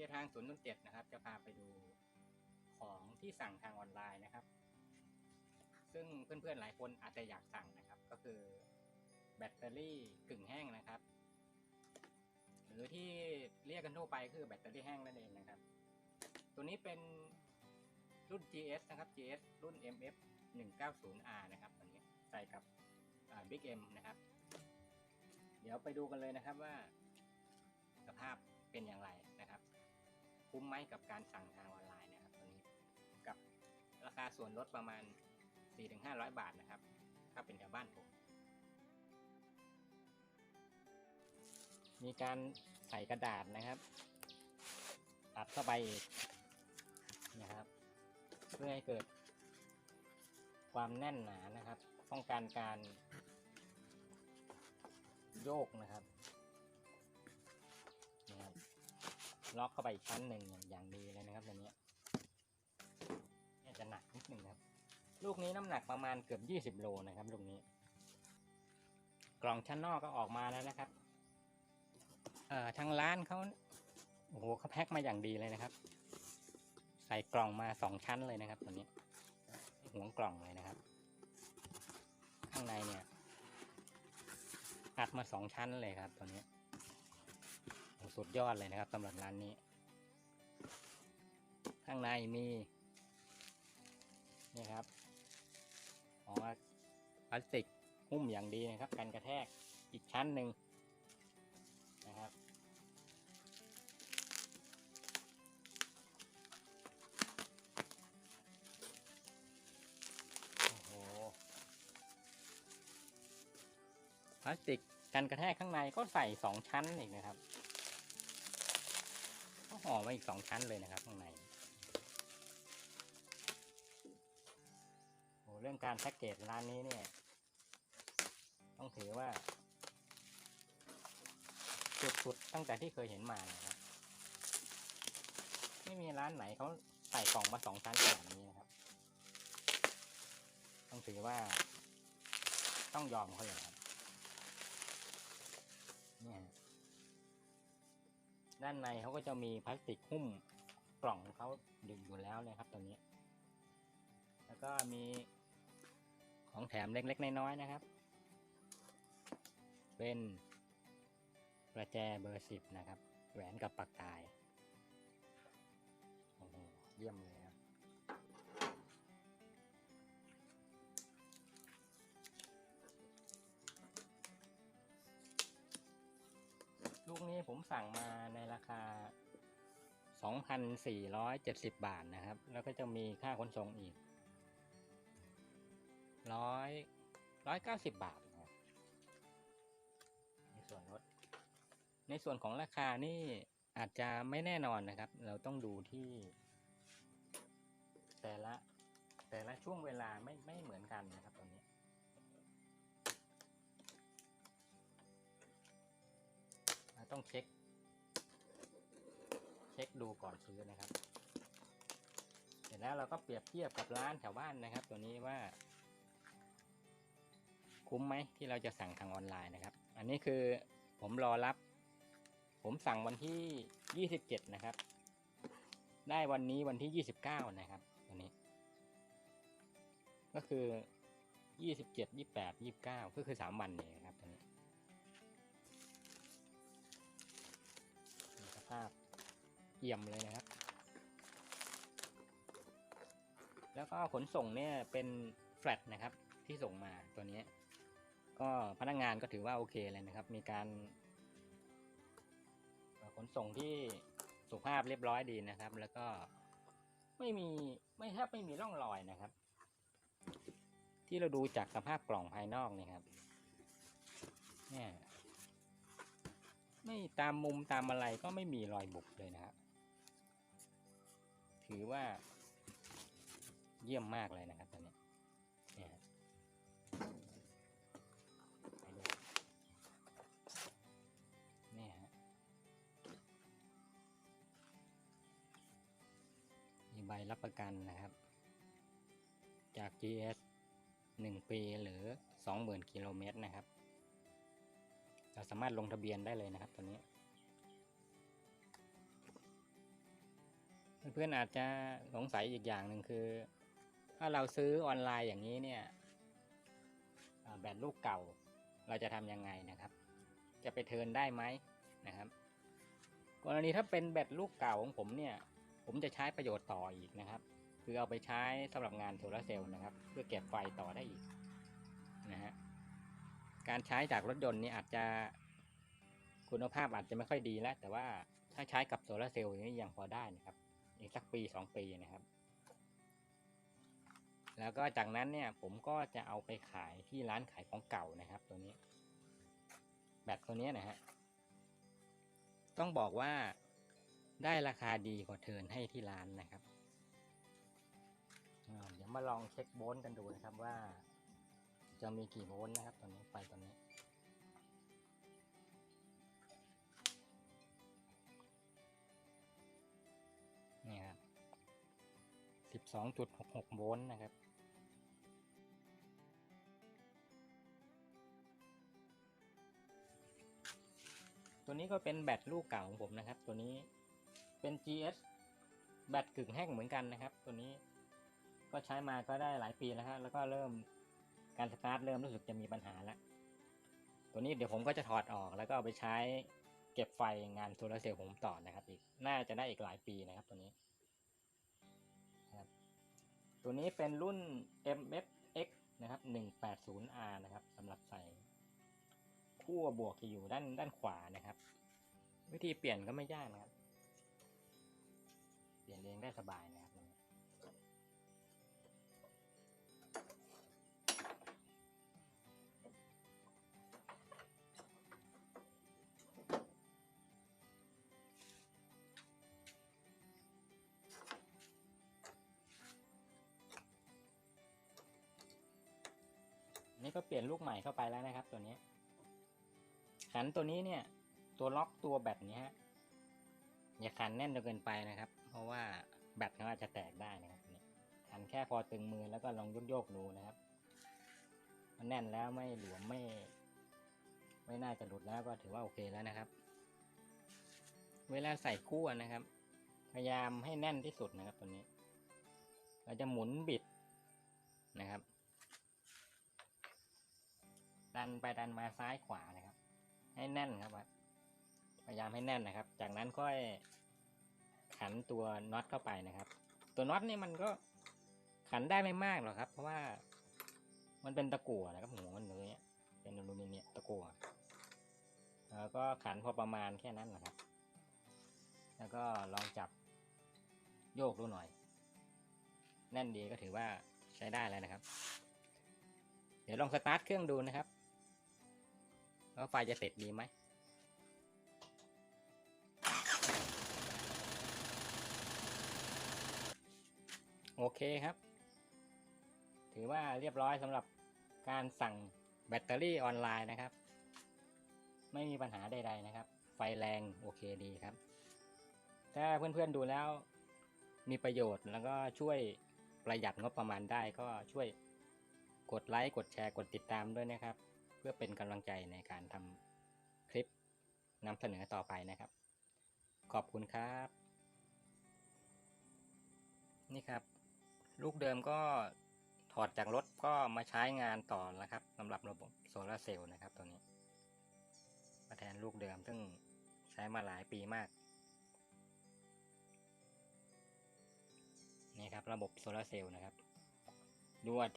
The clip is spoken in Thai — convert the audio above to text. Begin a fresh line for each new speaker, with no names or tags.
ดีครับเจทางศูนย์นนเจ็ดนะครับ จะพาไปดูของที่สั่งทางออนไลน์นะครับ ซึ่งเพื่อนๆหลายคนอาจจะอยากสั่งนะครับ ก็คือแบตเตอรี่กึ่งแห้งนะครับ หรือที่เรียกกันทั่วไปคือแบตเตอรี่แห้งนั่นเองนะครับ ตัวนี้เป็นรุ่น GS นะครับ GS รุ่น MF 190R นะครับตัวนี้ใส่กับ Big M นะครับ เดี๋ยวไปดูกันเลยนะครับว่าสภาพเป็นอย่างไรนะครับ คุ้มไหมกับการสั่งทางออนไลน์นะครับตัวนี้กับราคาส่วนลดประมาณ 4-500 บาทนะครับ ถ้าเป็นแถวบ้านผม มีการใส่กระดาษนะครับอัดเข้าไปอีกนะครับ เพื่อให้เกิดความแน่นหนานะครับ ป้องกันการโยกนะครับนะครับ ล็อกเข้าไปอีกชั้นหนึ่งอย่างดีเลยนะครับตัวนี้เนี่ยจะหนักนิดหนึ่งครับ ลูกนี้น้ำหนักประมาณเกือบ 20 โลนะครับลูกนี้ กล่องชั้นนอกก็ออกมาแล้วนะครับ เอ่อทางร้านเขาโอ้โหเขาแพ็คมาอย่างดีเลยนะครับ ใส่กล่องมาสองชั้นเลยนะครับตัวนี้หัวกล่องเลยนะครับ ข้างในเนี่ยอัดมาสองชั้นเลยครับตัวนี้ สุดยอดเลยนะครับสำหรับร้านนี้ ข้างในมีนี่ครับของพลาสติกหุ้มอย่างดีนะครับกันกระแทกอีกชั้นหนึ่งนะครับโอ้โหพลาสติกกันกระแทกข้างในก็ใส่สองชั้นอีกนะครับ ห่อมาอีกสองชั้นเลยนะครับข้างในโอ้เรื่องการแพ็กเกจร้านนี้เนี่ย ต้องถือว่าสุดๆตั้งแต่ที่เคยเห็นมานะครับ ไม่มีร้านไหนเขาใส่กล่องมาสองชั้นแบบนี้นะครับ ต้องถือว่าต้องยอมเขาเลยครับเนี่ย ด้านในเขาก็จะมีพลาสติกหุ้มกล่องของเขาดึงอยู่แล้วเลยครับตัวนี้ แล้วก็มีของแถมเล็กๆน้อยๆนะครับ เป็นประแจเบอร์สิบนะครับ แหวนกับปักตาย โอ้โห เยี่ยมเลย ลูกนี้ผมสั่งมาในราคา 2,470 บาทนะครับ แล้วก็จะมีค่าขนส่งอีกร้อยร้อยเก้าสิบาทนะครับในส่วนลดในส่วนของราคานี่อาจจะไม่แน่นอนนะครับ เราต้องดูที่ แต่ละแต่ละช่วงเวลาไม่ไม่เหมือนกันนะครับตรงนี้ ต้องเช็ค เช็คดูก่อนซื้อนะครับ เสร็จแล้วเราก็เปรียบเทียบกับร้านแถวบ้านนะครับ ตัวนี้ว่า คุ้มไหมที่เราจะสั่งทางออนไลน์นะครับ อันนี้คือผมรอรับ ผมสั่งวันที่ 27 นะครับ ได้วันนี้วันที่ 29 นะครับ ตัวนี้ ก็คือ 27 28 29 ก็คือ 3 วันนี้นะครับตัวนี้ ภาพเยี่ยมเลยนะครับ แล้วก็ขนส่งเนี่ยเป็นแฟลตนะครับที่ส่งมาตัวนี้ ก็พนักงานก็ถือว่าโอเคเลยนะครับ มีการขนส่งที่สุภาพเรียบร้อยดีนะครับ แล้วก็ไม่มีไม่แทบไม่มีร่องรอยนะครับ ที่เราดูจากสภาพกล่องภายนอกนี่ครับเนี่ย ไม่ตามมุมตามอะไรก็ไม่มีรอยบุบเลยนะครับถือว่าเยี่ยมมากเลยนะครับตอนนี้เนี่ยนี่ฮะมีใบรับประกันนะครับ จาก GS 1 ปีหรือ 20,000 กิโลเมตรนะครับ เราสามารถลงทะเบียนได้เลยนะครับตัวนี้ เพื่อนๆอาจจะสงสัยอีกอย่างหนึ่งคือ ถ้าเราซื้อออนไลน์อย่างนี้เนี่ยแบตลูกเก่าเราจะทำยังไงนะครับ จะไปเทิร์นได้ไหมนะครับ กรณีถ้าเป็นแบตลูกเก่าของผมเนี่ย ผมจะใช้ประโยชน์ต่ออีกนะครับ คือเอาไปใช้สำหรับงานโซลาร์เซลล์นะครับ เพื่อเก็บไฟต่อได้อีกนะฮะ การใช้จากรถยนต์นี่อาจจะคุณภาพอาจจะไม่ค่อยดีแล้ว แต่ว่าถ้าใช้กับโซลาร์เซลล์อย่างนี้ยังพอได้นะครับ อีกสักปีสองปีนะครับ แล้วก็จากนั้นเนี่ยผมก็จะเอาไปขายที่ร้านขายของเก่านะครับ ตัวนี้ แบตตัวนี้นะฮะต้องบอกว่าได้ราคาดีกว่าเทินให้ที่ร้านนะครับเดี๋ยวมาลองเช็คโวลต์กันดูนะครับว่า จะมีกี่โวลต์นะครับตัวนี้ไฟตัวนี้ นี่ครับสิบสองจุดหกหกโวลต์นะครับตัวนี้ก็เป็นแบตลูกเก่าของผมนะครับ ตัวนี้เป็น GS แบตกึ่งแห้งเหมือนกันนะครับ ตัวนี้ก็ใช้มาก็ได้หลายปีแล้วครับแล้วก็เริ่ม การสตาร์ทเริ่มรู้สึกจะมีปัญหาแล้ว ตัวนี้เดี๋ยวผมก็จะถอดออกแล้วก็เอาไปใช้เก็บไฟงานโซลาร์เซลล์ผมต่อนะครับ อีกน่าจะได้อีกหลายปีนะครับตัวนี้ครับตัวนี้เป็นรุ่น MFX นะครับ 180R นะครับสำหรับใส่ขั้วบวกจะอยู่ด้านด้านขวานะครับ วิธีเปลี่ยนก็ไม่ยากนะครับ เปลี่ยนเองได้สบายนะครับ นี้ก็เปลี่ยนลูกใหม่เข้าไปแล้วนะครับ ตัวนี้ ขันตัวนี้เนี่ย ตัวล็อกตัวแบตเนี้ยอย่าขันแน่นจนเกินไปนะครับ เพราะว่าแบตเขาอาจจะแตกได้นะครับนี่ขันแค่พอตึงมือแล้วก็ลองโยกๆดูนะครับ มันแน่นแล้วไม่หลวมไม่ ไม่น่าจะหลุดแล้วก็ถือว่าโอเคแล้วนะครับ เวลาใส่คู่นะครับ พยายามให้แน่นที่สุดนะครับตัวนี้ เราจะหมุนบิดนะครับ ดันไปดันมาซ้ายขวานะครับ ให้แน่นครับพยายามให้แน่นนะครับ จากนั้นค่อยขันตัวน็อตเข้าไปนะครับ ตัวน็อตนี่มันก็ขันได้ไม่มากหรอกครับ เพราะว่ามันเป็นตะกั่วนะครับหัวมันเงี้ยเป็นอลูมิเนียมตะกั่วแล้วก็ขันพอประมาณแค่นั้นนะครับ แล้วก็ลองจับโยกดูหน่อย แน่นดีก็ถือว่าใช้ได้แล้วนะครับ เดี๋ยวลองสตาร์ทเครื่องดูนะครับ ว่าไฟจะเสร็จดีไหมโอเคครับ ถือว่าเรียบร้อยสำหรับการสั่งแบตเตอรี่ออนไลน์นะครับ ไม่มีปัญหาใดๆนะครับ ไฟแรงโอเคดีครับ ถ้าเพื่อนๆดูแล้วมีประโยชน์แล้วก็ช่วยประหยัดงบประมาณได้ก็ช่วยกดไลค์กดแชร์กดติดตามด้วยนะครับ เพื่อเป็นกำลังใจในการทำคลิปนำเสนอต่อไปนะครับ ขอบคุณครับ นี่ครับ ลูกเดิมก็ถอดจากรถก็มาใช้งานต่อนะครับสำหรับระบบโซลาเซลล์นะครับตัวนี้มาแทนลูกเดิมซึ่งใช้มาหลายปีมากนี่ครับระบบโซลาเซลล์นะครับดูอั